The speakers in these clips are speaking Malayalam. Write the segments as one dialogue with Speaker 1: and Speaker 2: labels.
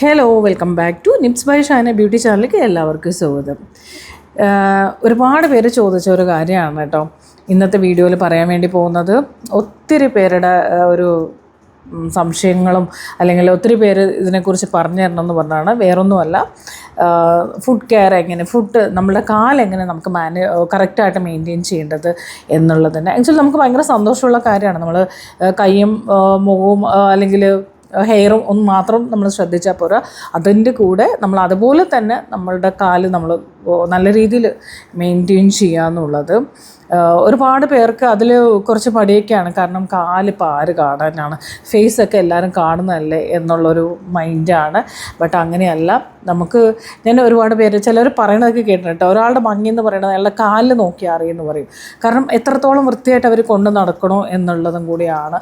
Speaker 1: Hello welcome back to Nips by Shana beauty ചാനലിലേക്ക് എല്ലാവർക്കും സ്വാഗതം. ഒരുപാട് പേര് ചോദിച്ച ഒരു കാര്യമാണ് കേട്ടോ. ഇന്നത്തെ വീഡിയോയിൽ പറയാൻ വേണ്ടി പോകുന്നത് ഒത്തിരി പേരുടെ ഒരു സംശയങ്ങളും അല്ലെങ്കിൽ ഒത്തിരി പേര് ഇതിനെക്കുറിച്ച് പറഞ്ഞു തരണം എന്ന് പറഞ്ഞാണ്. വേറൊന്നുമല്ല ഫുഡ് കെയർ എങ്ങനെ ഫുഡ് നമ്മുടെ കാലെങ്ങനെ നമുക്ക് മാനേ കറക്റ്റായിട്ട് മെയിന്റെയിൻ ചെയ്യേണ്ടത് എന്നുള്ളതിന്. ആക്ച്വലി നമുക്ക് ഭയങ്കര സന്തോഷമുള്ള കാര്യമാണ്. നമ്മൾ കൈയും മുഖവും അല്ലെങ്കിൽ ഹെയറും ഒന്ന് മാത്രം നമ്മൾ ശ്രദ്ധിച്ചാൽ പോരാ. അതിന്റെ കൂടെ നമ്മൾ അതുപോലെ തന്നെ നമ്മളുടെ കാൽ നമ്മൾ നല്ല രീതിയിൽ മെയിന്റെയിൻ ചെയ്യുക എന്നുള്ളത് ഒരുപാട് പേർക്ക് അതിൽ കുറച്ച് മടിയൊക്കെയാണ്. കാരണം കാലിപ്പോൾ ആര് കാണാനാണ്? ഫേസ് ഫേസൊക്കെ എല്ലാവരും കാണുന്നതല്ലേ എന്നുള്ളൊരു മൈൻഡാണ് ബട്ട് അങ്ങനെയല്ല. നമുക്ക് ഞാൻ ഒരുപാട് പേര് ചിലർ പറയണതൊക്കെ കേട്ടിട്ടുണ്ട് ഒരാളുടെ ഭംഗി എന്ന് പറയുന്നത് അയാളുടെ കാലിൽ നോക്കി അറിയുമെന്ന് പറയും. കാരണം എത്രത്തോളം വൃത്തിയായിട്ട് അവർ കൊണ്ട് നടക്കണോ എന്നുള്ളതും കൂടിയാണ്.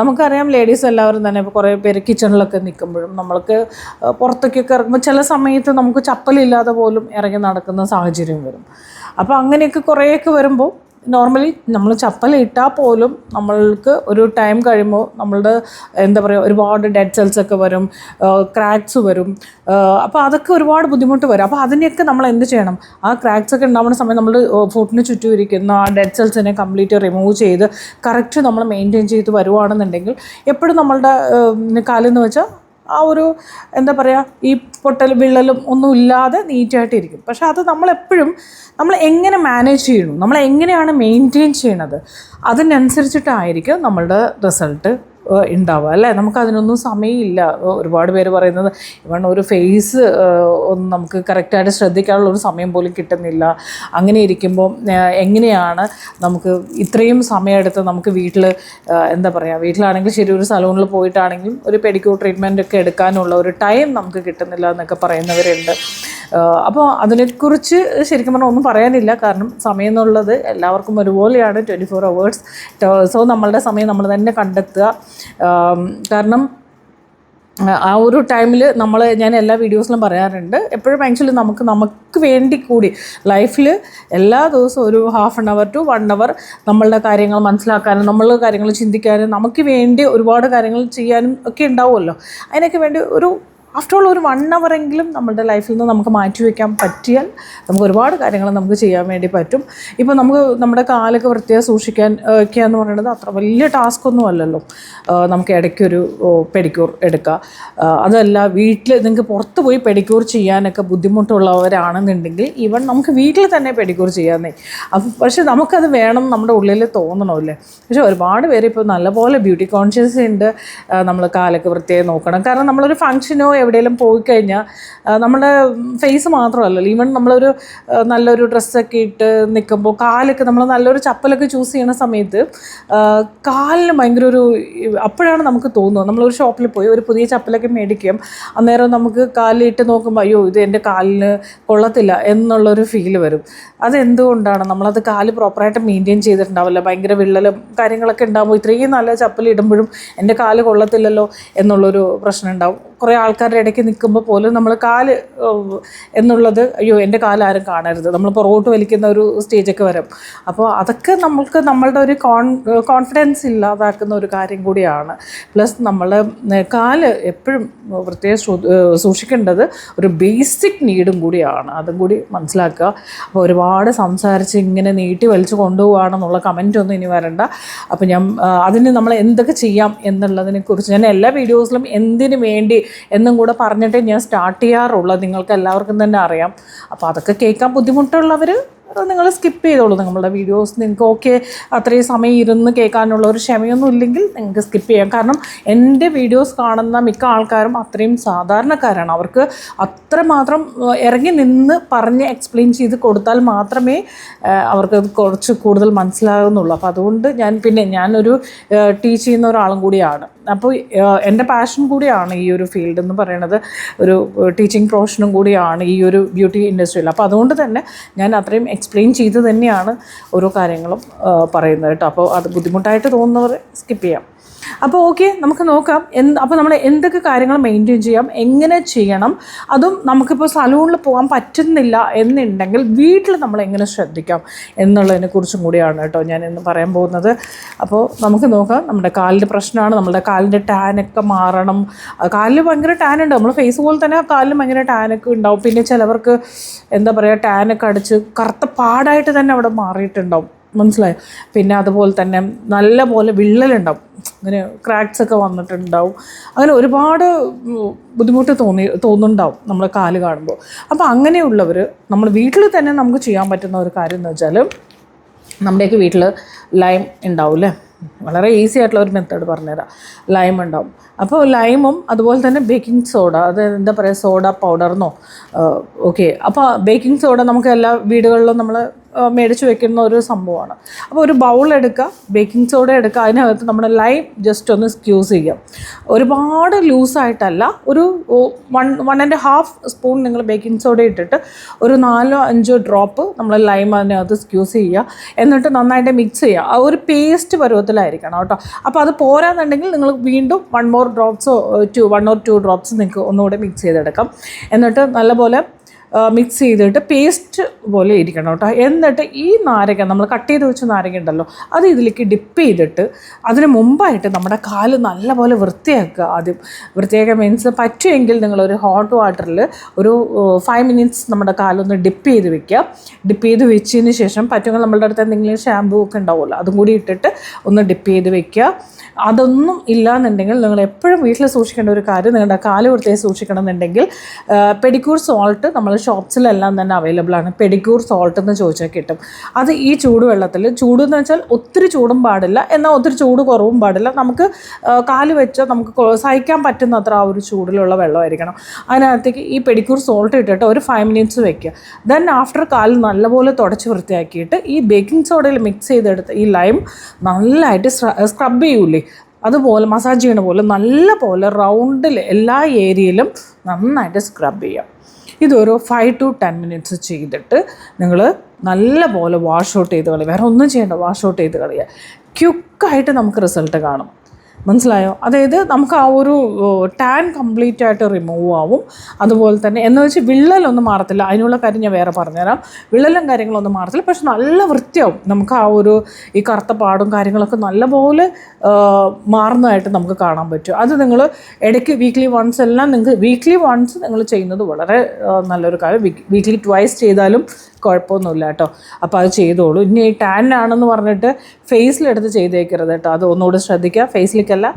Speaker 1: നമുക്കറിയാം ലേഡീസ് എല്ലാവരും തന്നെ ഇപ്പോൾ കുറേ പേര് കിച്ചണിലൊക്കെ നിൽക്കുമ്പോഴും നമ്മൾക്ക് പുറത്തേക്കൊക്കെ ഇറങ്ങുമ്പോൾ ചില സമയത്ത് നമുക്ക് ചപ്പലില്ലാതെ പോലും ഇറങ്ങി നടക്കുന്ന സാഹചര്യം വരും. അപ്പോൾ അങ്ങനെയൊക്കെ കുറേയൊക്കെ വരുമ്പോൾ നോർമലി നമ്മൾ ചപ്പൽ ഇട്ടാൽ പോലും നമ്മൾക്ക് ഒരു ടൈം കഴിയുമ്പോൾ നമ്മളുടെ എന്താ പറയുക ഒരുപാട് ഡെഡ് സെൽസ് ഒക്കെ വരും ക്രാക്സ് വരും അപ്പോൾ അതൊക്കെ ഒരുപാട് ബുദ്ധിമുട്ട് വരും. അപ്പോൾ അതിനെയൊക്കെ നമ്മൾ എന്ത് ചെയ്യണം? ആ ക്രാക്സ് ഒക്കെ ഉണ്ടാവുന്ന സമയം നമ്മൾ ഫുഡിന് ചുറ്റും ഇരിക്കുന്ന ആ ഡെഡ് സെൽസിനെ കംപ്ലീറ്റ് റിമൂവ് ചെയ്ത് കറക്റ്റ് നമ്മൾ മെയിന്റെയിൻ ചെയ്ത് വരുവാണെന്നുണ്ടെങ്കിൽ എപ്പോഴും നമ്മളുടെ കാലെന്ന് വെച്ചാൽ ആ ഒരു എന്താ പറയുക ഈ പൊട്ടലും വിള്ളലും ഒന്നും ഇല്ലാതെ നീറ്റായിട്ടിരിക്കും. പക്ഷെ അത് നമ്മളെപ്പോഴും നമ്മൾ എങ്ങനെ മാനേജ് ചെയ്യണം നമ്മൾ എങ്ങനെയാണ് മെയിന്റെയിൻ ചെയ്യണത് അതിനനുസരിച്ചിട്ടായിരിക്കും നമ്മളുടെ റിസൾട്ട് ഉണ്ടാവുക അല്ലേ? നമുക്ക് അതിനൊന്നും സമയമില്ല ഒരുപാട് പേര് പറയുന്നത് ഇവൺ ഒരു ഫേസ് ഒന്നും നമുക്ക് കറക്റ്റായിട്ട് ശ്രദ്ധിക്കാനുള്ള ഒരു സമയം പോലും കിട്ടുന്നില്ല. അങ്ങനെ ഇരിക്കുമ്പോൾ എങ്ങനെയാണ് നമുക്ക് ഇത്രയും സമയമെടുത്ത് നമുക്ക് വീട്ടിൽ എന്താ പറയുക വീട്ടിലാണെങ്കിൽ ശരി ഒരു സലൂണിൽ പോയിട്ടാണെങ്കിലും ഒരു പെഡിക്യൂർ ട്രീറ്റ്മെന്റൊക്കെ എടുക്കാനുള്ള ഒരു ടൈം നമുക്ക് കിട്ടുന്നില്ല എന്നൊക്കെ പറയുന്നവരുണ്ട്. അപ്പോൾ അതിനെക്കുറിച്ച് ശരിക്കും പറഞ്ഞാൽ ഒന്നും പറയാനില്ല. കാരണം സമയം എന്നുള്ളത് എല്ലാവർക്കും ഒരുപോലെയാണ്. ട്വന്റി ഫോർ അവേഴ്സ് സോ നമ്മളുടെ സമയം നമ്മൾ തന്നെ കണ്ടെത്തുക. കാരണം ആ ഒരു ടൈമിൽ നമ്മൾ ഞാൻ എല്ലാ വീഡിയോസിലും പറയാറുണ്ട്. എപ്പോഴും ആക്ച്വലി നമുക്ക് നമുക്ക് വേണ്ടി കൂടി ലൈഫിൽ എല്ലാ ദിവസവും ഒരു half an hour to one hour നമ്മളുടെ കാര്യങ്ങൾ മനസ്സിലാക്കാനും നമ്മളുടെ കാര്യങ്ങൾ ചിന്തിക്കാനും നമുക്ക് വേണ്ടി ഒരുപാട് കാര്യങ്ങൾ ചെയ്യാനും ഒക്കെ ഉണ്ടാവുമല്ലോ. അതിനൊക്കെ വേണ്ടി ഒരു ആഫ്റ്റർ ഓൾ ഒരു വൺ എങ്കിലും നമ്മുടെ ലൈഫിൽ നിന്ന് നമുക്ക് മാറ്റി വയ്ക്കാൻ പറ്റിയാൽ നമുക്ക് ഒരുപാട് കാര്യങ്ങൾ നമുക്ക് ചെയ്യാൻ വേണ്ടി പറ്റും. ഇപ്പോൾ നമുക്ക് നമ്മുടെ കാലൊക്കെ വൃത്തിയായി സൂക്ഷിക്കാൻ ഒക്കെ എന്ന് പറയുന്നത് അത്ര വലിയ ടാസ്ക് ഒന്നും അല്ലല്ലോ. നമുക്ക് ഇടയ്ക്കൊരു പെഡിക്യൂർ എടുക്കുക അതല്ല വീട്ടിൽ നിങ്ങൾക്ക് പുറത്ത് പോയി പെഡിക്യൂർ ചെയ്യാനൊക്കെ ബുദ്ധിമുട്ടുള്ളവരാണെന്നുണ്ടെങ്കിൽ ഈവൻ നമുക്ക് വീട്ടിൽ തന്നെ പെഡിക്യൂർ ചെയ്യാമെന്നേ അപ്പം പക്ഷേ നമുക്കത് വേണം നമ്മുടെ ഉള്ളിൽ തോന്നണമല്ലേ? പക്ഷേ ഒരുപാട് പേര് ഇപ്പോൾ നല്ലപോലെ ബ്യൂട്ടി കോൺഷ്യസ് ഉണ്ട്. നമ്മൾ കാലൊക്കെ വൃത്തിയായി നോക്കണം. കാരണം നമ്മളൊരു ഫംഗ്ഷനോ എവിടെയെങ്കിലും പോയി കഴിഞ്ഞാൽ നമ്മുടെ ഫേസ് മാത്രമല്ലല്ലോ. ഈവൻ നമ്മളൊരു നല്ലൊരു ഡ്രസ്സൊക്കെ ഇട്ട് നിൽക്കുമ്പോൾ കാലൊക്കെ നമ്മൾ നല്ലൊരു ചപ്പലൊക്കെ ചൂസ് ചെയ്യുന്ന സമയത്ത് കാലിന് ഭയങ്കര ഒരു അപ്പോഴാണ് നമുക്ക് തോന്നുക. നമ്മളൊരു ഷോപ്പിൽ പോയി ഒരു പുതിയ ചപ്പലൊക്കെ മേടിക്കും അന്നേരം നമുക്ക് കാലിലിട്ട് നോക്കുമ്പോൾ അയ്യോ ഇത് എന്റെ കാലിന് കൊള്ളത്തില്ല എന്നുള്ളൊരു ഫീൽ വരും. അതെന്തുകൊണ്ടാണ്? നമ്മളത് കാൽ പ്രോപ്പറായിട്ട് മെയിന്റെയിൻ ചെയ്തിട്ടുണ്ടാവില്ല. ഭയങ്കര വിള്ളലും കാര്യങ്ങളൊക്കെ ഉണ്ടാകുമ്പോൾ ഇത്രയും നല്ല ചപ്പൽ ഇടുമ്പോഴും എന്റെ കാൽ കൊള്ളത്തില്ലല്ലോ എന്നുള്ളൊരു പ്രശ്നം ഉണ്ടാവും. കുറേ ആൾക്കാരുടെ ഇടയ്ക്ക് നിൽക്കുമ്പോൾ പോലും നമ്മൾ കാൽ എന്നുള്ളത് അയ്യോ എന്റെ കാൽ ആരും കാണരുത്. നമ്മൾ പുറകോട്ട് വലിക്കുന്ന ഒരു സ്റ്റേജൊക്കെ വരും. അപ്പോൾ അതൊക്കെ നമ്മൾക്ക് നമ്മളുടെ ഒരു കോൺ കോൺഫിഡൻസ് ഇല്ലാതാക്കുന്ന ഒരു കാര്യം കൂടിയാണ്. പ്ലസ് നമ്മൾ കാൽ എപ്പോഴും പ്രത്യേകം സൂക്ഷിക്കേണ്ടത് ഒരു ബേസിക് നീഡും കൂടിയാണ്. അതും കൂടി മനസ്സിലാക്കുക. അപ്പോൾ ഒരുപാട് സംസാരിച്ച് ഇങ്ങനെ നീട്ടി വലിച്ചു കൊണ്ടുപോകുകയാണെന്നുള്ള കമന്റ് ഒന്നും ഇനി വരണ്ട. അപ്പോൾ ഞാൻ അതിന് നമ്മൾ എന്തൊക്കെ ചെയ്യാം എന്നുള്ളതിനെക്കുറിച്ച് ഞാൻ എല്ലാ വീഡിയോസിലും എന്തിനു വേണ്ടി എന്നും കൂടെ പറഞ്ഞിട്ടേ ഞാൻ സ്റ്റാർട്ട് ചെയ്യാറുള്ളത് നിങ്ങൾക്ക് എല്ലാവർക്കും തന്നെ അറിയാം. അപ്പോൾ അതൊക്കെ കേൾക്കാൻ ബുദ്ധിമുട്ടുള്ളവർ നിങ്ങൾ സ്കിപ്പ് ചെയ്തോളൂ. നിങ്ങളുടെ വീഡിയോസ് നിങ്ങൾക്ക് ഓക്കെ അത്രയും സമയം ഇരുന്ന് കേൾക്കാനുള്ള ഒരു ക്ഷമയൊന്നും ഇല്ലെങ്കിൽ നിങ്ങൾക്ക് സ്കിപ്പ് ചെയ്യാം. കാരണം എന്റെ വീഡിയോസ് കാണുന്ന മിക്ക ആൾക്കാരും അത്രയും സാധാരണക്കാരാണ്. അവർക്ക് അത്രമാത്രം ഇറങ്ങി നിന്ന് പറഞ്ഞ് എക്സ്പ്ലെയിൻ ചെയ്ത് കൊടുത്താൽ മാത്രമേ അവർക്ക് കുറച്ച് കൂടുതൽ മനസ്സിലാകുന്നുള്ളൂ. അപ്പോൾ അതുകൊണ്ട് ഞാൻ പിന്നെ ഞാനൊരു ടീച്ച് ചെയ്യുന്ന ഒരാളും കൂടിയാണ്. അപ്പോൾ എന്റെ പാഷൻ കൂടിയാണ് ഈ ഒരു ഫീൽഡ് എന്ന് പറയുന്നത് ഒരു ടീച്ചിങ് പ്രൊഫഷനും കൂടിയാണ് ഈ ഒരു ബ്യൂട്ടി ഇൻഡസ്ട്രിയിൽ അപ്പോൾ അതുകൊണ്ട് തന്നെ ഞാൻ അത്രയും എക്സ്പ്ലെയിൻ ചെയ്ത് തന്നെയാണ് ഓരോ കാര്യങ്ങളും പറയുന്നത് കേട്ടോ. അപ്പോൾ അത് ബുദ്ധിമുട്ടായിട്ട് തോന്നുന്നവർ സ്കിപ്പ് ചെയ്യാം. അപ്പോൾ ഓക്കെ നമുക്ക് നോക്കാം എന്ത് അപ്പോൾ നമ്മൾ എന്തൊക്കെ കാര്യങ്ങൾ മെയിന്റെയിൻ ചെയ്യാം എങ്ങനെ ചെയ്യണം അതും നമുക്കിപ്പോൾ സലൂണിൽ പോകാൻ പറ്റുന്നില്ല എന്നുണ്ടെങ്കിൽ വീട്ടിൽ നമ്മൾ എങ്ങനെ ശ്രദ്ധിക്കാം എന്നുള്ളതിനെ കുറിച്ചും കൂടിയാണ് കേട്ടോ ഞാൻ ഇന്ന് പറയാൻ പോകുന്നത്. അപ്പോൾ നമുക്ക് നോക്കാം നമ്മുടെ കാലിന്റെ പ്രശ്നമാണ് നമ്മുടെ കാലിന്റെ ടാനൊക്കെ മാറണം. കാലിൽ ഭയങ്കര ടാൻ ഉണ്ട് നമ്മൾ ഫേസ് പോലെ തന്നെ കാലിൽ ഭയങ്കര ടാനൊക്കെ ഉണ്ടാവും. പിന്നെ ചിലവർക്ക് എന്താ പറയുക ടാനൊക്കെ അടിച്ച് കറുത്ത പാടായിട്ട് തന്നെ അവിടെ മാറിയിട്ടുണ്ടാവും. മനസ്സിലായോ? പിന്നെ അതുപോലെ തന്നെ നല്ല പോലെ വിള്ളലുണ്ടാവും. അങ്ങനെ ക്രാക്സ് ഒക്കെ വന്നിട്ടുണ്ടാവും. അങ്ങനെ ഒരുപാട് ബുദ്ധിമുട്ട് തോന്നി തോന്നുന്നുണ്ടാവും നമ്മൾ കാൽ കാണുമ്പോൾ. അപ്പോൾ അങ്ങനെയുള്ളവർ നമ്മൾ വീട്ടിൽ തന്നെ നമുക്ക് ചെയ്യാൻ പറ്റുന്ന ഒരു കാര്യം എന്ന് വെച്ചാൽ നമ്മുടെയൊക്കെ വീട്ടിൽ ലൈം ഉണ്ടാവും അല്ലേ വളരെ ഈസി ആയിട്ടുള്ള ഒരു മെത്തേഡ് പറഞ്ഞുതരാം. ലൈം ഉണ്ടാവും. അപ്പോൾ ലൈമും അതുപോലെ തന്നെ ബേക്കിംഗ് സോഡ അത് എന്താ പറയുക സോഡ പൗഡർന്നോ ഓക്കെ അപ്പോൾ ബേക്കിംഗ് സോഡ നമുക്ക് എല്ലാ വീടുകളിലും നമ്മൾ മേടിച്ച് വെക്കുന്ന ഒരു സംഭവമാണ്. അപ്പോൾ ഒരു ബൗൾ എടുക്കുക ബേക്കിംഗ് സോഡ എടുക്കുക അതിനകത്ത് നമ്മൾ ലൈം ജസ്റ്റ് ഒന്ന് സ്ക്യൂസ് ചെയ്യുക. ഒരുപാട് ലൂസായിട്ടല്ല ഒരു one one and half spoon നിങ്ങൾ ബേക്കിംഗ് സോഡ ഇട്ടിട്ട് ഒരു നാലോ അഞ്ചോ ഡ്രോപ്പ് നമ്മൾ ലൈം അതിനകത്ത് സ്ക്യൂസ് ചെയ്യുക. എന്നിട്ട് നന്നായിട്ട് മിക്സ് ചെയ്യുക. ആ ഒരു പേസ്റ്റ് പരുവത്തിലായിരിക്കണം കേട്ടോ. അപ്പോൾ അത് പോരാന്നുണ്ടെങ്കിൽ നിങ്ങൾ വീണ്ടും one more ഡ്രോപ്സോ two one or two drops നിങ്ങൾക്ക് ഒന്നുകൂടെ മിക്സ് ചെയ്തെടുക്കാം. എന്നിട്ട് നല്ലപോലെ മിക്സ് ചെയ്തിട്ട് പേസ്റ്റ് പോലെ ഇരിക്കണം കേട്ടോ. എന്നിട്ട് ഈ നാരങ്ങ നമ്മൾ കട്ട് ചെയ്ത് വെച്ച നാരങ്ങ ഉണ്ടല്ലോ അത് ഇതിലേക്ക് ഡിപ്പ് ചെയ്തിട്ട് അതിന് മുമ്പായിട്ട് നമ്മുടെ കാൽ നല്ലപോലെ വൃത്തിയാക്കുക ആദ്യം. വൃത്തിയാക്കുക മീൻസ് പറ്റുമെങ്കിൽ നിങ്ങളൊരു ഹോട്ട് വാട്ടറിൽ ഒരു ഫൈവ് മിനിറ്റ്സ് നമ്മുടെ കാലൊന്ന് ഡിപ്പ് ചെയ്ത് വെക്കുക. ഡിപ്പ് ചെയ്ത് വെച്ചതിന് ശേഷം പറ്റുമെങ്കിൽ നമ്മളുടെ അടുത്ത് എന്തെങ്കിലും ഷാമ്പൂ ഒക്കെ ഉണ്ടാവുമല്ലോ അതും കൂടി ഇട്ടിട്ട് ഒന്ന് ഡിപ്പ് ചെയ്ത് വെക്കുക. അതൊന്നും ഇല്ലാന്നുണ്ടെങ്കിൽ നിങ്ങൾ എപ്പോഴും വീട്ടിൽ സൂക്ഷിക്കേണ്ട ഒരു കാര്യം നിങ്ങളുടെ കാൽ വൃത്തിയായി സൂക്ഷിക്കണം എന്നുണ്ടെങ്കിൽ പെഡിക്യൂർ സോൾട്ട് നമ്മൾ ഷോപ്സിലെല്ലാം തന്നെ അവൈലബിൾ ആണ്. പെഡിക്യൂർ സോൾട്ട് എന്ന് ചോദിച്ചാൽ കിട്ടും. അത് ഈ ചൂടുവെള്ളത്തിൽ ചൂട് എന്ന് വെച്ചാൽ ഒത്തിരി ചൂടും പാടില്ല. എന്നാൽ ഒത്തിരി ചൂട് കുറവും പാടില്ല. നമുക്ക് കാൽ വെച്ച് നമുക്ക് സഹിക്കാൻ പറ്റുന്നത്ര ആ ഒരു ചൂടിലുള്ള വെള്ളമായിരിക്കണം. അതിനകത്തേക്ക് ഈ പെഡിക്യൂർ സോൾട്ട് ഇട്ടിട്ട് ഒരു ഫൈവ് മിനിറ്റ്സ് വെക്കുക. ദെൻ ആഫ്റ്റർ കാൽ നല്ലപോലെ തുടച്ച് വൃത്തിയാക്കിയിട്ട് ഈ ബേക്കിംഗ് സോഡയിൽ മിക്സ് ചെയ്തെടുത്ത് ഈ ലൈം നല്ലതായിട്ട് സ്ക്രബ് ചെയ്യൂലേ? അതുപോലെ മസാജ് ചെയ്യണ പോലെ നല്ല പോലെ റൗണ്ടിൽ എല്ലാ ഏരിയയിലും നന്നായിട്ട് സ്ക്രബ് ചെയ്യാം. ഇതൊരു ഫൈവ് ടു ടെൻ മിനിറ്റ്സ് ചെയ്തിട്ട് നിങ്ങൾ നല്ല പോലെ വാഷ് ഔട്ട് ചെയ്ത് കളയുക. വേറെ ഒന്നും ചെയ്യേണ്ട വാഷ് ഔട്ട് ചെയ്ത് കളയുക. ക്യുക്കായിട്ട് നമുക്ക് റിസൾട്ട് കാണും. മനസ്സിലായോ? അതായത് നമുക്ക് ആ ഒരു ടാൻ കംപ്ലീറ്റ് ആയിട്ട് റിമൂവ് ആവും. അതുപോലെ തന്നെ എന്ന് വെച്ച് വിള്ളലൊന്നും മാറത്തില്ല. അതിനുള്ള കാര്യം ഞാൻ വേറെ പറഞ്ഞുതരാം. വിള്ളലും കാര്യങ്ങളൊന്നും മാറത്തില്ല. പക്ഷെ നല്ല വൃത്തിയാവും. നമുക്ക് ആ ഒരു ഈ കറുത്ത പാടും കാര്യങ്ങളൊക്കെ നല്ലപോലെ മാറുന്നതായിട്ട് നമുക്ക് കാണാൻ പറ്റും. അത് നിങ്ങൾ ഇടയ്ക്ക് വീക്ക്ലി വൺസ് എല്ലാം നിങ്ങൾക്ക് വീക്ക്ലി വൺസ് നിങ്ങൾ ചെയ്യുന്നത് വളരെ നല്ലൊരു കാര്യം. വീക്ക്ലി ട്വൈസ് ചെയ്താലും കുഴപ്പമൊന്നുമില്ല കേട്ടോ. അപ്പോൾ അത് ചെയ്തോളൂ. ഇനി ടാൻ ആണെന്ന് പറഞ്ഞിട്ട് ഫേസിലെടുത്ത് ചെയ്തേക്കരുത് കേട്ടോ. അത് ഒന്നുകൂടി ശ്രദ്ധിക്കുക. ഫേസിലേക്കല്ല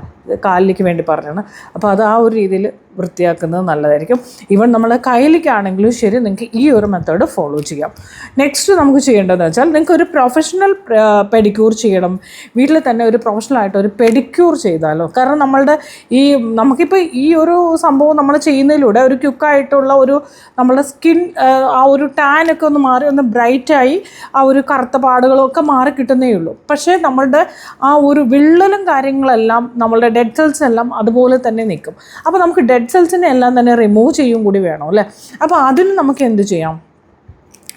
Speaker 1: കാലിലേക്ക് വേണ്ടി പറഞ്ഞാണ്. അപ്പോൾ അത് ആ ഒരു രീതിയിൽ വൃത്തിയാക്കുന്നത് നല്ലതായിരിക്കും. ഈവൻ നമ്മൾ കയ്യിലേക്കാണെങ്കിലും ശരി നിങ്ങൾക്ക് ഈ ഒരു മെത്തേഡ് ഫോളോ ചെയ്യാം. നെക്സ്റ്റ് നമുക്ക് ചെയ്യേണ്ടതെന്ന് വെച്ചാൽ നിങ്ങൾക്ക് ഒരു പ്രൊഫഷണൽ പെഡിക്യൂർ ചെയ്യണം. വീട്ടിൽ തന്നെ ഒരു പ്രൊഫഷണൽ ആയിട്ട് ഒരു പെഡിക്യൂർ ചെയ്താലോ? കാരണം നമ്മളുടെ ഈ നമുക്കിപ്പോൾ ഈ ഒരു സംഭവം നമ്മൾ ചെയ്യുന്നതിലൂടെ ഒരു ക്യുക്കായിട്ടുള്ള ഒരു നമ്മുടെ സ്കിൻ ആ ഒരു ടാനൊക്കെ ഒന്ന് മാറി ഒന്ന് ബ്രൈറ്റായി ആ ഒരു കറുത്ത പാടുകളൊക്കെ മാറി കിട്ടുന്നേ ഉള്ളൂ. പക്ഷേ നമ്മളുടെ ആ ഒരു വിള്ളലും കാര്യങ്ങളെല്ലാം നമ്മളുടെ ഡെഡ് സെൽസ് എല്ലാം അതുപോലെ തന്നെ നിൽക്കും. അപ്പോൾ നമുക്ക് ഡെഡ് സെൽസിനെ എല്ലാം തന്നെ റിമൂവ് ചെയ്യും കൂടി വേണം അല്ലേ? അപ്പോൾ അതിന് നമുക്ക് എന്ത് ചെയ്യാം?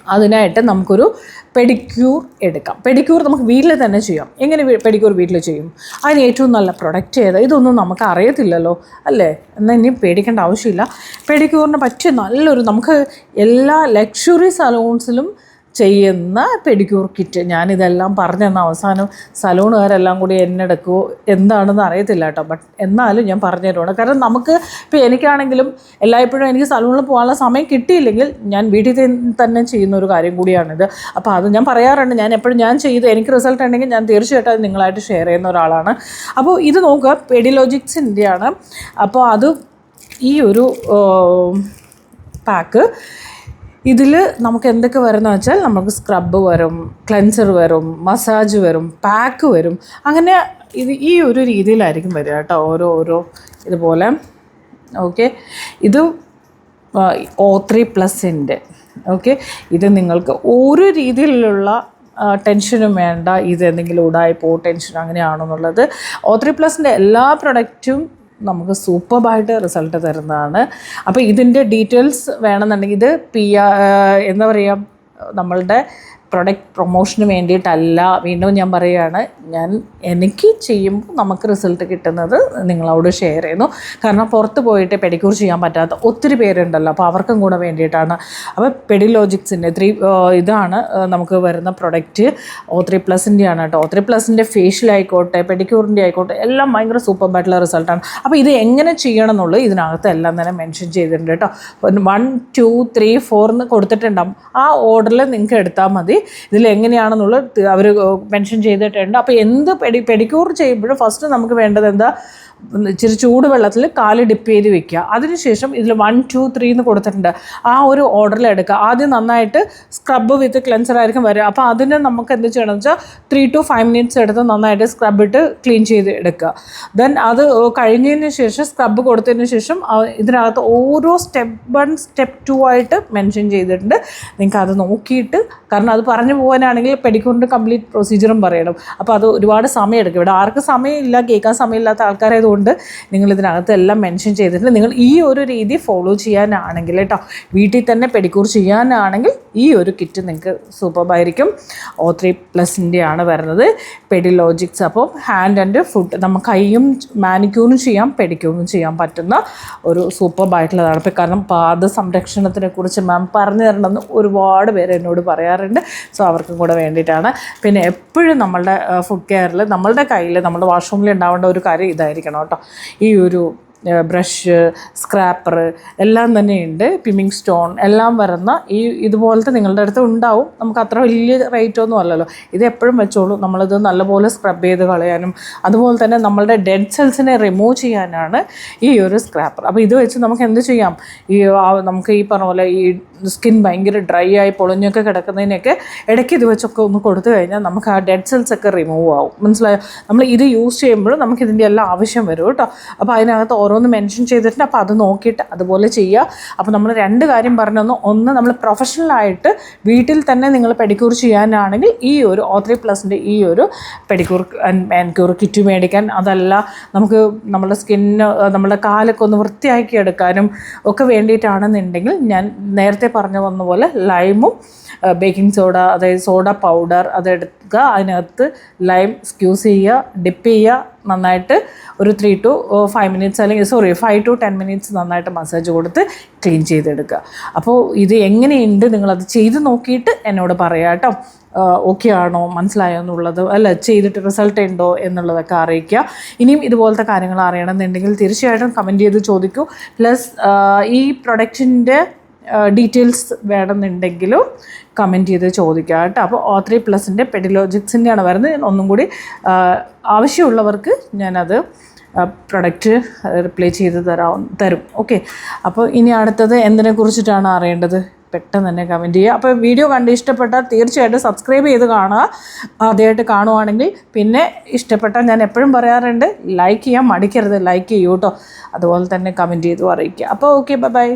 Speaker 1: അതിനായിട്ട് നമുക്കൊരു പെഡിക്യൂർ എടുക്കാം. പെഡിക്യൂർ നമുക്ക് വീട്ടിൽ തന്നെ ചെയ്യാം. എങ്ങനെ പെഡിക്യൂർ വീട്ടിൽ ചെയ്യും? അതിന് ഏറ്റവും നല്ല പ്രൊഡക്റ്റ് ചെയ്ത് ഇതൊന്നും നമുക്ക് അറിയത്തില്ലല്ലോ അല്ലേ? എന്നാൽ ഇനി പേടിക്കേണ്ട ആവശ്യമില്ല. പെഡിക്യൂറിന് പറ്റിയ നല്ലൊരു നമുക്ക് എല്ലാ ലക്ഷറി സലൂൺസിലും ചെയ്യുന്ന പെഡിക്യൂർ കിറ്റ് ഞാനിതെല്ലാം പറഞ്ഞു തന്ന അവസാനം സലൂണുകാരെല്ലാം കൂടി എന്നെടുക്കുമോ എന്താണെന്ന് അറിയത്തില്ല കേട്ടോ. ബട്ട് എന്നാലും ഞാൻ പറഞ്ഞു തരുവാണ് കാരണം നമുക്ക് ഇപ്പോൾ എനിക്കാണെങ്കിലും എല്ലായ്പ്പോഴും എനിക്ക് സലൂണിൽ പോകാനുള്ള സമയം കിട്ടിയില്ലെങ്കിൽ ഞാൻ വീട്ടിൽ തന്നെ ചെയ്യുന്ന ഒരു കാര്യം കൂടിയാണിത്. അപ്പോൾ അത് ഞാൻ പറയാറുണ്ട്. ഞാൻ എപ്പോഴും ഞാൻ ചെയ്ത് എനിക്ക് റിസൾട്ട് ഉണ്ടെങ്കിൽ ഞാൻ തീർച്ചയായിട്ടും അത് നിങ്ങളായിട്ട് ഷെയർ ചെയ്യുന്ന ഒരാളാണ്. അപ്പോൾ ഇത് നോക്കുക. പെഡിലോജിക്സിന്റെയാണ് അപ്പോൾ അത് ഈ ഒരു പാക്ക് ഇതിൽ നമുക്ക് എന്തൊക്കെ വരുന്ന വെച്ചാൽ നമുക്ക് സ്ക്രബ് വരും ക്ലെൻസർ വരും മസാജ് വരും പാക്ക് വരും. അങ്ങനെ ഇത് ഈ ഒരു രീതിയിലായിരിക്കും വരിക കേട്ടോ ഓരോ ഓരോ ഇതുപോലെ. ഓക്കെ ഇത് ഓ ത്രീ പ്ലസിന്റെ ഓക്കെ ഇത് നിങ്ങൾക്ക് ഒരു രീതിയിലുള്ള ടെൻഷനും വേണ്ട. ഇത് എന്തെങ്കിലും ഉടായ്പോ ടെൻഷൻ അങ്ങനെയാണെന്നുള്ളത് ഓ ത്രീ പ്ലസിന്റെ എല്ലാ പ്രൊഡക്റ്റും നമുക്ക് സൂപ്പർബായിട്ട് റിസൾട്ട് തരുന്നതാണ്. അപ്പോൾ ഇതിന്റെ ഡീറ്റെയിൽസ് വേണമെന്നുണ്ടെങ്കിൽ ഇത് പി എന്താ പറയുക നമ്മളുടെ പ്രൊഡക്റ്റ് പ്രൊമോഷന് വേണ്ടിയിട്ടല്ല. വീണ്ടും ഞാൻ പറയുകയാണ് ഞാൻ എനിക്ക് ചെയ്യുമ്പോൾ നമുക്ക് റിസൾട്ട് കിട്ടുന്നത് നിങ്ങളോട് ഷെയർ ചെയ്യുന്നു. കാരണം പുറത്ത് പോയിട്ട് പെഡിക്യൂർ ചെയ്യാൻ പറ്റാത്ത ഒത്തിരി പേരുണ്ടല്ലോ അപ്പോൾ അവർക്കും കൂടെ വേണ്ടിയിട്ടാണ്. അപ്പോൾ പെഡിലോജിക്സിന്റെ ത്രീ ഇതാണ് നമുക്ക് വരുന്ന പ്രൊഡക്റ്റ് ഓ ത്രീ പ്ലസിന്റെ ആണ് കേട്ടോ. ഓ ത്രീ പ്ലസിന്റെ ഫേഷ്യൽ ആയിക്കോട്ടെ പെഡിക്യൂറിന്റെ ആയിക്കോട്ടെ എല്ലാം ഭയങ്കര സൂപ്പർ ആയിട്ടുള്ള റിസൾട്ടാണ് അപ്പോൾ ഇത് എങ്ങനെ ചെയ്യണം എന്നുള്ളത് ഇതിനകത്ത് എല്ലാം തന്നെ മെൻഷൻ ചെയ്തിട്ടുണ്ട് കേട്ടോ. വൺ ടു ത്രീ ഫോർ എന്ന് കൊടുത്തിട്ടുണ്ടാവും. ആ ഓർഡറിൽ നിങ്ങൾക്ക് എടുത്താൽ മതി. ഇതിൽ എങ്ങനെയാണെന്നുള്ളത് അവർ മെൻഷൻ ചെയ്തിട്ടുണ്ട്. അപ്പോൾ എന്ത് പെഡി പെഡിക്യൂർ ചെയ്യുമ്പോഴും ഫസ്റ്റ് നമുക്ക് വേണ്ടത് എന്താ? ഇച്ചിരി ചൂട് വെള്ളത്തിൽ കാൽ ഡിപ്പ് ചെയ്ത് വെക്കുക. അതിനുശേഷം ഇതിൽ വൺ ടു ത്രീ എന്ന് കൊടുത്തിട്ടുണ്ട്. ആ ഒരു ഓർഡറിൽ എടുക്കുക. ആദ്യം നന്നായിട്ട് സ്ക്രബ് വിത്ത് ക്ലെൻസർ ആയിരിക്കും വരിക. അപ്പോൾ അതിന് നമുക്ക് എന്ത് ചെയ്യണമെന്ന് വെച്ചാൽ ത്രീ ടു ഫൈവ് മിനിറ്റ്സ് എടുത്ത് നന്നായിട്ട് സ്ക്രബ് ഇട്ട് ക്ലീൻ ചെയ്ത് എടുക്കുക. ദെൻ അത് കഴിഞ്ഞതിന് ശേഷം സ്ക്രബ് കൊടുത്തതിന് ശേഷം ഇതിനകത്ത് ഓരോ സ്റ്റെപ്പ് വൺ സ്റ്റെപ്പ് ടു ആയിട്ട് മെൻഷൻ ചെയ്തിട്ടുണ്ട്. നിങ്ങൾക്ക് അത് നോക്കിയിട്ട് കാരണം അത് പറഞ്ഞു പോകാനാണെങ്കിൽ പെഡിക്യൂറിന്റെ കംപ്ലീറ്റ് പ്രൊസീജിയറും പറയണം. അപ്പോൾ അത് ഒരുപാട് സമയം എടുക്കും. ഇവിടെ ആർക്കും സമയമില്ല കേൾക്കാൻ സമയമില്ലാത്ത ആൾക്കാരായതുകൊണ്ട് നിങ്ങൾ ഇതിനകത്ത് എല്ലാം മെൻഷൻ ചെയ്തിട്ടുണ്ട്. നിങ്ങൾ ഈ ഒരു രീതി ഫോളോ ചെയ്യാനാണെങ്കിൽ കേട്ടോ വീട്ടിൽ തന്നെ പെഡിക്യൂർ ചെയ്യാനാണെങ്കിൽ ഈ ഒരു കിറ്റ് നിങ്ങൾക്ക് സൂപ്പർബായിരിക്കും ഓ ത്രീ പ്ലസിന്റെ ആണ് വരുന്നത്. പെഡിലോജിക്സ് അപ്പോൾ ഹാൻഡ് ആൻഡ് ഫുഡ് നമുക്ക് കൈയും മാനിക്യൂറും ചെയ്യാം പെഡിക്യൂറും ചെയ്യാൻ പറ്റുന്ന ഒരു സൂപ്പർബായിട്ടുള്ളതാണ് ഇപ്പോൾ കാരണം പാദ സംരക്ഷണത്തിനെ കുറിച്ച് മാം പറഞ്ഞു തരണമെന്ന് ഒരുപാട് പേര് എന്നോട് പറയാറുണ്ട്. സോ അവർക്കും കൂടെ വേണ്ടിയിട്ടാണ്. പിന്നെ എപ്പോഴും നമ്മളുടെ ഫുഡ് കെയറിൽ നമ്മളുടെ കയ്യിൽ നമ്മുടെ വാഷ്റൂമിൽ ഉണ്ടാവേണ്ട ഒരു കാര്യം ഇതായിരിക്കണം കേട്ടോ. ഈ ഒരു ബ്രഷ് സ്ക്രാപ്പർ എല്ലാം തന്നെയുണ്ട്. പിമ്മിങ് സ്റ്റോൺ എല്ലാം വരുന്ന ഈ ഇതുപോലത്തെ നിങ്ങളുടെ അടുത്ത് ഉണ്ടാവും. നമുക്ക് അത്ര വലിയ റേറ്റ് ഒന്നും അല്ലല്ലോ. ഇത് എപ്പോഴും വെച്ചോളൂ. നമ്മളിത് നല്ലപോലെ സ്ക്രബ് ചെയ്ത് കളയാനും അതുപോലെ തന്നെ നമ്മളുടെ ഡെഡ് സെൽസിനെ റിമൂവ് ചെയ്യാനാണ് ഈ ഒരു സ്ക്രാപ്പർ അപ്പോൾ ഇത് വെച്ച് നമുക്ക് എന്ത് ചെയ്യാം? ഈ നമുക്ക് ഈ പറഞ്ഞ പോലെ ഈ സ്കിൻ ഭയങ്കര ഡ്രൈ ആയി പൊളിഞ്ഞൊക്കെ കിടക്കുന്നതിനൊക്കെ ഇടയ്ക്ക് ഇത് വെച്ചൊക്കെ ഒന്ന് കൊടുത്തു കഴിഞ്ഞാൽ നമുക്ക് ആ ഡെഡ് സെൽസ് ഒക്കെ റിമൂവ് ആവും. മനസ്സിലായോ? നമ്മൾ ഇത് യൂസ് ചെയ്യുമ്പോഴും നമുക്കിതിന്റെ എല്ലാം ആവശ്യം വരും കേട്ടോ. അപ്പോൾ അതിനകത്ത് ഓരോന്ന് മെൻഷൻ ചെയ്തിട്ടുണ്ട്. അപ്പോൾ അത് നോക്കിയിട്ട് അതുപോലെ ചെയ്യുക. അപ്പോൾ നമ്മൾ രണ്ട് കാര്യം പറഞ്ഞു ഒന്ന് നമ്മൾ പ്രൊഫഷണലായിട്ട് വീട്ടിൽ തന്നെ നിങ്ങൾ പെഡിക്യൂർ ചെയ്യാനാണെങ്കിൽ ഈ ഒരു ഓ ത്രീ പ്ലസിന്റെ ഈ ഒരു പെഡിക്യൂർ മാൻക്യൂർ കിറ്റ് മേടിക്കാൻ അതല്ല നമുക്ക് നമ്മുടെ സ്കിന്ന് നമ്മുടെ കാലൊക്കെ ഒന്ന് വൃത്തിയാക്കി എടുക്കാനും ഒക്കെ വേണ്ടിയിട്ടാണെന്നുണ്ടെങ്കിൽ ഞാൻ നേരത്തെ പറഞ്ഞു വന്ന പോലെ ലൈമും ബേക്കിംഗ് സോഡ അതായത് സോഡ പൗഡർ അതെടുക്കുക അതിനകത്ത് ലൈം സ്ക്യൂസ് ചെയ്യുക ഡിപ്പ് ചെയ്യുക നന്നായിട്ട് ഒരു ത്രീ ടു ഫൈവ് മിനിറ്റ്സ് അല്ലെങ്കിൽ sorry five to ten minutes നന്നായിട്ട് മസാജ് കൊടുത്ത് ക്ലീൻ ചെയ്തെടുക്കുക. അപ്പോൾ ഇത് എങ്ങനെയുണ്ട് നിങ്ങളത് ചെയ്ത് നോക്കിയിട്ട് എന്നോട് പറയാം കേട്ടോ. ഓക്കെ ആണോ? മനസ്സിലായോ എന്നുള്ളത്? അല്ല ചെയ്തിട്ട് റിസൾട്ട് ഉണ്ടോ എന്നുള്ളതൊക്കെ അറിയിക്കുക. ഇനിയും ഇതുപോലത്തെ കാര്യങ്ങൾ അറിയണമെന്നുണ്ടെങ്കിൽ തീർച്ചയായിട്ടും കമന്റ് ചെയ്ത് ചോദിക്കൂ. പ്ലസ് ഈ പ്രൊഡക്റ്റിന്റെ ഡീറ്റെയിൽസ് വേണമെന്നുണ്ടെങ്കിലും കമന്റ് ചെയ്ത് ചോദിക്കുക കേട്ടോ. അപ്പോൾ ഓ ത്രീ പ്ലസിന്റെ പെഡിലോജിക്സിന്റെയാണ് വരുന്നത്. ഒന്നും കൂടി ആവശ്യമുള്ളവർക്ക് ഞാനത് പ്രൊഡക്റ്റ് റിപ്ലൈ ചെയ്ത് തരാം തരും. ഓക്കെ അപ്പോൾ ഇനി അടുത്തത് എന്തിനെ കുറിച്ചിട്ടാണ് അറിയേണ്ടത്? പെട്ടെന്ന് തന്നെ കമന്റ് ചെയ്യുക. അപ്പോൾ വീഡിയോ കണ്ട് ഇഷ്ടപ്പെട്ടാൽ തീർച്ചയായിട്ടും സബ്സ്ക്രൈബ് ചെയ്ത് കാണുക. ആദ്യമായിട്ട് കാണുവാണെങ്കിൽ പിന്നെ ഇഷ്ടപ്പെട്ടാൽ ഞാൻ എപ്പോഴും പറയാറുണ്ട് ലൈക്ക് ചെയ്യാൻ മടിക്കരുത്. ലൈക്ക് ചെയ്യൂ കേട്ടോ അതുപോലെ തന്നെ കമന്റ് ചെയ്തു അറിയിക്കുക. അപ്പോൾ ഓക്കെ ബൈ ബൈ